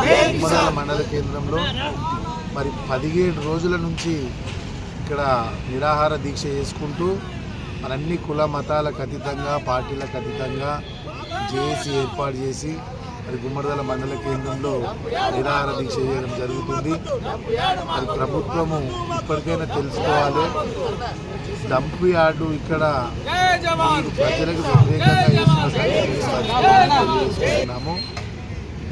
ఉమ్మదాల మండల కేంద్రంలో మరి పదిహేడు రోజుల నుంచి ఇక్కడ నిరాహార దీక్ష చేసుకుంటూ మన అన్ని కుల మతాలకు అతీతంగా పార్టీలకు అతీతంగా జేఏసీ ఏర్పాటు చేసి మరి గుమ్మడిదల మండల కేంద్రంలో నిరాహార దీక్ష చేయడం జరుగుతుంది. మరి ప్రభుత్వము ఇప్పటికైనా తెలుసుకోవాలి. డంప్ యార్డు ఇక్కడ మీరు ప్రజలకు వ్యతిరేకంగా చేస్తున్న సంగతిని స్పష్టంగా తెలియజేస్తున్నాము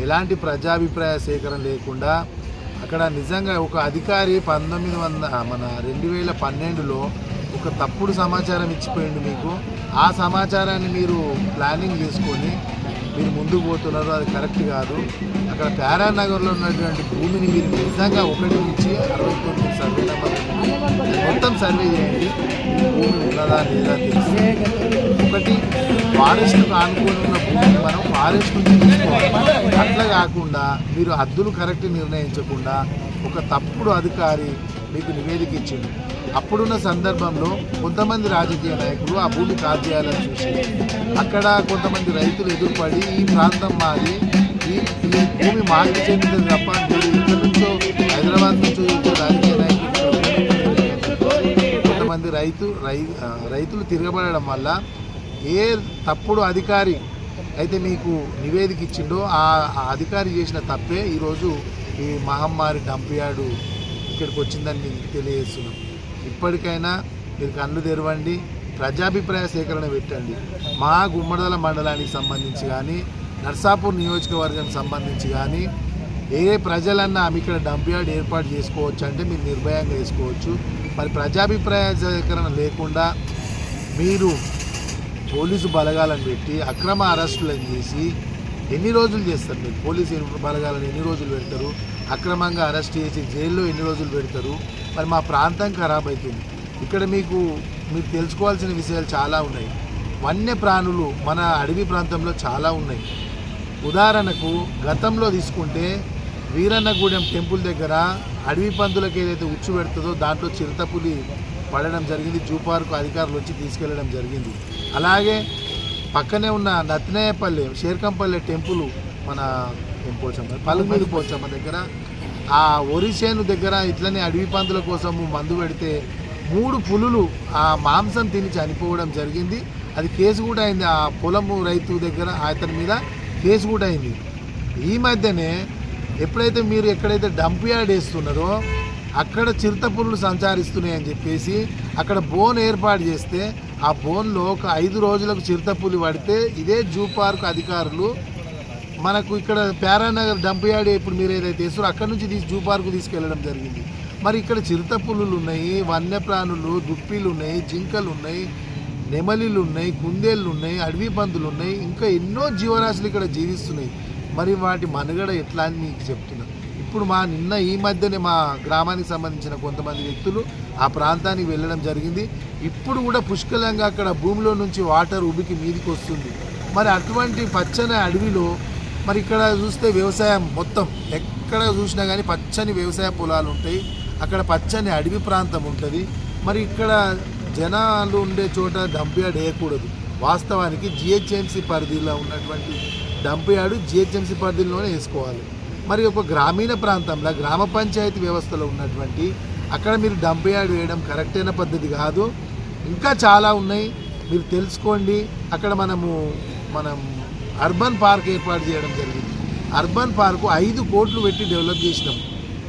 ఎలాంటి ప్రజాభిప్రాయ సేకరణ లేకుండా అక్కడ నిజంగా ఒక అధికారి పంతొమ్మిది వంద మన రెండు వేల పన్నెండులో ఒక తప్పుడు సమాచారం ఇచ్చిపోయింది మీకు. ఆ సమాచారాన్ని మీరు ప్లానింగ్ చేసుకొని మీరు ముందుకు పోతున్నారు అది కరెక్ట్ కాదు. అక్కడ ప్యారానగర్లో ఉన్నటువంటి భూమిని మీరు నిజంగా ఒకటి నుంచి అరవై తొమ్మిది సర్వే నెంబర్ మొత్తం సర్వే చేయండి. భూమి ఉన్నదా లేదా తెలిసి ఒకటి ఫారెస్ట్కు ఆనుకొని ఉన్న భూమిని మనం ఫారెస్ట్ నుంచి తీసుకోవాలి. అట్లా కాకుండా మీరు హద్దులు కరెక్ట్ నిర్ణయించకుండా ఒక తప్పుడు అధికారి మీకు నివేదిక ఇచ్చింది. అప్పుడున్న సందర్భంలో కొంతమంది రాజకీయ నాయకులు ఆ భూమి కాజేయాలని చూసి అక్కడ కొంతమంది రైతులు ఎదురుపడి ఈ ప్రాంతం మాది ఈ భూమి మాకు చెందింది తప్ప మీరు ఇక్కడ నుంచో హైదరాబాద్ నుంచో మంది రైతు రై రైతులు తిరగబడడం వల్ల ఏ తప్పుడు అధికారి అయితే మీకు నివేదిక ఇచ్చిండో ఆ అధికారి చేసిన తప్పే ఈరోజు ఈ మహమ్మారి డంపియాడు ఇక్కడికి వచ్చిందని మీకు తెలియజేస్తున్నాం ఇప్పటికైనా మీరు కళ్ళు తెరవండి ప్రజాభిప్రాయ సేకరణ పెట్టండి. మా గుమ్మడదల మండలానికి సంబంధించి కానీ నర్సాపూర్ నియోజకవర్గానికి సంబంధించి కానీ ఏ ప్రజలన్నా ఆమె ఇక్కడ డంప్ యార్డ్ ఏర్పాటు చేసుకోవచ్చు అంటే మీరు నిర్భయంగా చేసుకోవచ్చు. మరి ప్రజాభిప్రాయ సేకరణ లేకుండా మీరు పోలీసు బలగాలను పెట్టి అక్రమ అరెస్టులను చేసి ఎన్ని రోజులు చేస్తారు మీరు? పోలీసు ఎన్ని- బలగాలను ఎన్ని రోజులు పెడతారు? అక్రమంగా అరెస్ట్ చేసి జైల్లో ఎన్ని రోజులు పెడతారు? మరి మా ప్రాంతం ఖరాబ్ అవుతుంది ఇక్కడ మీకు మీరు తెలుసుకోవాల్సిన విషయాలు చాలా ఉన్నాయి. వన్య ప్రాణులు మన అడవి ప్రాంతంలో చాలా ఉన్నాయి. ఉదాహరణకు గతంలో తీసుకుంటే వీరన్నగూడెం టెంపుల్ దగ్గర అడవి పందులకు ఏదైతే ఉచ్చు పెడుతుందో దాంట్లో చిరుతపులి పడడం జరిగింది. జూ పార్కు అధికారులు వచ్చి తీసుకెళ్ళడం జరిగింది. అలాగే పక్కనే ఉన్న నత్నేయపల్లె శేర్కంపల్లె టెంపుల్ మన పోచమ్మ పలుమీది పోచమ్మ దగ్గర. ఆ ఒరిసేను దగ్గర ఇట్లనే అడవి పందుల కోసము మందు పెడితే మూడు పులులు ఆ మాంసం తిని చనిపోవడం జరిగింది. అది కేసు కూడా అయింది. ఆ పొలము రైతు దగ్గర అతని మీద కేసు కూడా అయింది. ఈ మధ్యనే ఎప్పుడైతే మీరు ఎక్కడైతే డంప్ యార్డ్ వేస్తున్నారో అక్కడ చిరుతపుల్లు సంచారిస్తున్నాయని చెప్పేసి అక్కడ బోన్ ఏర్పాటు చేస్తే ఆ బోన్లో ఒక ఐదు రోజులకు చిరుతపులి పడితే ఇదే జూ పార్క్ అధికారులు మనకు ఇక్కడ ప్యారానగర్ డంప్ యార్డ్ ఇప్పుడు మీరు ఏదైతే వేస్తారో అక్కడ నుంచి తీసి జూ పార్కు తీసుకెళ్ళడం జరిగింది. మరి ఇక్కడ చిరుతపులులు ఉన్నాయి వన్యప్రాణులు దుప్పిలు ఉన్నాయి జింకలు ఉన్నాయి నెమలిలు ఉన్నాయి కుందేళ్ళు ఉన్నాయి అడవి పందులు ఉన్నాయి ఇంకా ఎన్నో జీవరాశులు ఇక్కడ జీవిస్తున్నాయి. మరి వాటి మనుగడ ఎట్లా అని మీకు చెప్తున్నా. ఇప్పుడు మా నిన్న ఈ మధ్యనే మా గ్రామానికి సంబంధించిన కొంతమంది వ్యక్తులు ఆ ప్రాంతానికి వెళ్ళడం జరిగింది. ఇప్పుడు కూడా పుష్కలంగా అక్కడ భూమిలో నుంచి వాటర్ ఉబికి మీదికి వస్తుంది. మరి అటువంటి పచ్చని అడవిలో మరి ఇక్కడ చూస్తే వ్యవసాయం మొత్తం ఎక్కడ చూసినా కానీ పచ్చని వ్యవసాయ పొలాలు ఉంటాయి. అక్కడ పచ్చని అడవి ప్రాంతం ఉంటుంది. మరి ఇక్కడ జనాలు ఉండే చోట డంప్ యార్డ్ వేయకూడదు. వాస్తవానికి జిహెచ్ఎంసీ పరిధిలో ఉన్నటువంటి డంప్ యార్డు జిహెచ్ఎంసీ పరిధిలోనే వేసుకోవాలి. మరి ఒక గ్రామీణ ప్రాంతంలో గ్రామ పంచాయతీ వ్యవస్థలో ఉన్నటువంటి అక్కడ మీరు డంప్ యార్డ్ వేయడం కరెక్ట్ అయిన పద్ధతి కాదు. ఇంకా చాలా ఉన్నాయి. మీరు తెలుసుకోండి. అక్కడ మనము మనం అర్బన్ పార్క్ ఏర్పాటు చేయడం జరిగింది. అర్బన్ పార్కు ఐదు కోట్లు పెట్టి డెవలప్ చేసినాం.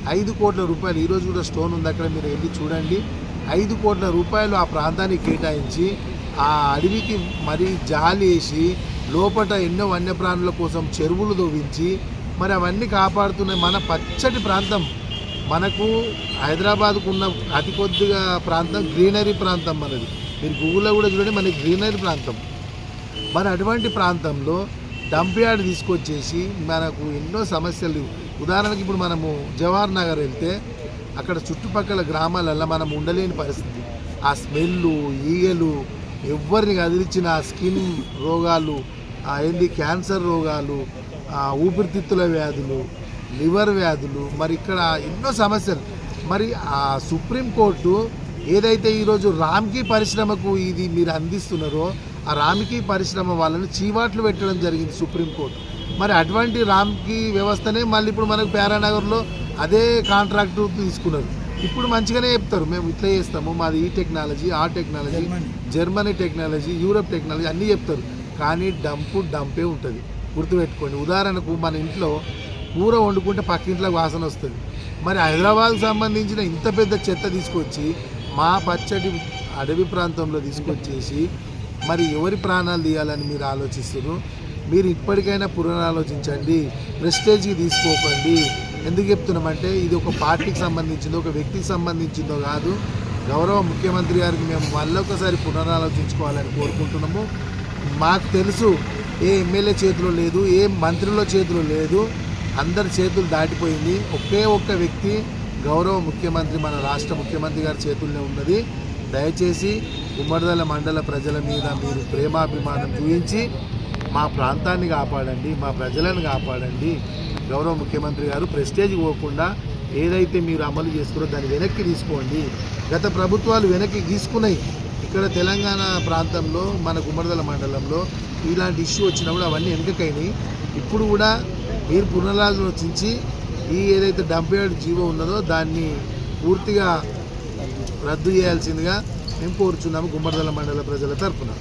ఐదు కోట్ల రూపాయలు ఈరోజు కూడా స్టోన్ ఉంది. అక్కడ మీరు వెళ్ళి చూడండి. ఐదు కోట్ల రూపాయలు ఆ ప్రాంతానికి కేటాయించి ఆ అడవికి మరీ జాలి వేసి లోపట ఎన్నో వన్యప్రాణుల కోసం చెరువులు దోవించి మరి అవన్నీ కాపాడుతున్నాయి మన పచ్చటి ప్రాంతం. మనకు హైదరాబాద్కు ఉన్న అతి కొద్దిగా ప్రాంతం గ్రీనరీ ప్రాంతం మనది. మీరు గూగుల్లో కూడా చూడండి మనకి గ్రీనరీ ప్రాంతం. మరి అటువంటి ప్రాంతంలో డంప్ యార్డ్ తీసుకొచ్చేసి మనకు ఎన్నో సమస్యలు ఉదాహరణకి ఇప్పుడు మనము జవహర్ నగర్ వెళ్తే అక్కడ చుట్టుపక్కల గ్రామాలల్లో మనం ఉండలేని పరిస్థితి. ఆ స్మెల్ ఈగలు ఎవరిని కదిలించిన స్కిన్ రోగాలు ఏంది క్యాన్సర్ రోగాలు ఊపిరితిత్తుల వ్యాధులు లివర్ వ్యాధులు మరి ఇక్కడ ఎన్నో సమస్యలు. మరి ఆ సుప్రీంకోర్టు ఏదైతే ఈరోజు రామ్కీ పరిశ్రమకు ఇది మీరు అందిస్తున్నారో ఆ రామ్కీ పరిశ్రమ వాళ్ళని చీవాట్లు పెట్టడం జరిగింది సుప్రీంకోర్టు మరి అటువంటి రామ్కి వ్యవస్థనే మళ్ళీ ఇప్పుడు మనకు పేరానగర్లో అదే కాంట్రాక్టు తీసుకున్నారు. ఇప్పుడు మంచిగానే చెప్తారు మేము ఇట్లా చేస్తాము మాది ఈ టెక్నాలజీ ఆ technology Germany technology Europe technology అన్నీ చెప్తారు. కానీ డంపు డంపే ఉంటుంది. గుర్తుపెట్టుకోండి. ఉదాహరణకు మన ఇంట్లో కూర వండుకుంటే పక్కింట్లో వాసన వస్తుంది. మరి హైదరాబాద్కు సంబంధించిన ఇంత పెద్ద చెత్త తీసుకొచ్చి మా పచ్చడి అడవి ప్రాంతంలో తీసుకొచ్చేసి మరి ఎవరి ప్రాణాలు తీయాలని మీరు ఆలోచిస్తున్నారు? మీరు ఇప్పటికైనా పునరాలోచించండి. ప్రెస్టేజ్కి తీసుకోకండి. ఎందుకు చెప్తున్నామంటే ఇది ఒక పార్టీకి సంబంధించిందో ఒక వ్యక్తికి సంబంధించిందో కాదు. గౌరవ ముఖ్యమంత్రి గారికి మేము మళ్ళొకసారి పునరాలోచించుకోవాలని కోరుకుంటున్నాము. మాకు తెలుసు ఏ ఎమ్మెల్యే చేతిలో లేదు ఏ మంత్రుల చేతిలో లేదు అందరి చేతులు దాటిపోయింది. ఒకే ఒక్క వ్యక్తి గౌరవ ముఖ్యమంత్రి మన రాష్ట్ర ముఖ్యమంత్రి గారి చేతుల్లో ఉన్నది. దయచేసి ఉమ్మడిదల మండల ప్రజల మీద మీరు ప్రేమాభిమానం చూపించి మా ప్రాంతాన్ని కాపాడండి మా ప్రజలను కాపాడండి. గౌరవ ముఖ్యమంత్రి గారు ప్రెస్టేజ్ పోకుండా ఏదైతే మీరు అమలు చేస్తున్నారో దాన్ని వెనక్కి తీసుకోండి. గత ప్రభుత్వాలు వెనక్కి తీసుకున్నాయి. ఇక్కడ తెలంగాణ ప్రాంతంలో మన గుమ్మడిదల మండలంలో ఇలాంటి ఇష్యూ వచ్చినప్పుడు అవన్నీ వెనుకకైనాయి. ఇప్పుడు కూడా మీరు పునరాలోచించి ఈ ఏదైతే డంపేడ్ జీవో ఉన్నదో దాన్ని పూర్తిగా రద్దు చేయాల్సిందిగా మేము కోరుచున్నాము గుమ్మడిదల మండల ప్రజల తరఫున.